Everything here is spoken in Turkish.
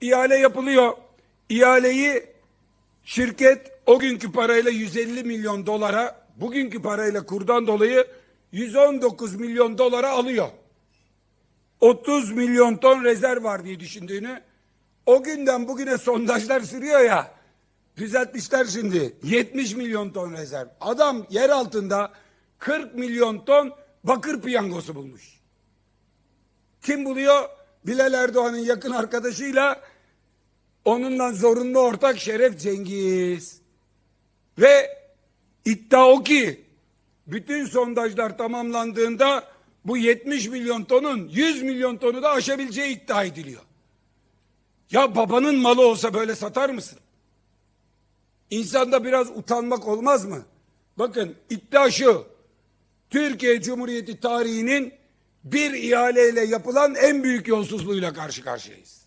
ihale yapılıyor. İhaleyi şirket o günkü parayla 150 milyon dolara, bugünkü parayla kurdan dolayı 119 milyon dolara alıyor. 30 milyon ton rezerv var diye düşündüğünü o günden bugüne sondajlar sürüyor ya düzeltmişler şimdi 70 milyon ton rezerv. Adam yer altında 40 milyon ton bakır piyangosu bulmuş. Kim buluyor? Bilal Erdoğan'ın yakın arkadaşıyla onunla zorunlu ortak Şeref Cengiz. Ve iddia o ki bütün sondajlar tamamlandığında bu 70 milyon tonun 100 milyon tonu da aşabileceği iddia ediliyor. Ya babanın malı olsa böyle satar mısın? İnsanda biraz utanmak olmaz mı? Bakın iddia şu. Türkiye Cumhuriyeti tarihinin bir ihaleyle yapılan en büyük yolsuzluğuyla karşı karşıyayız.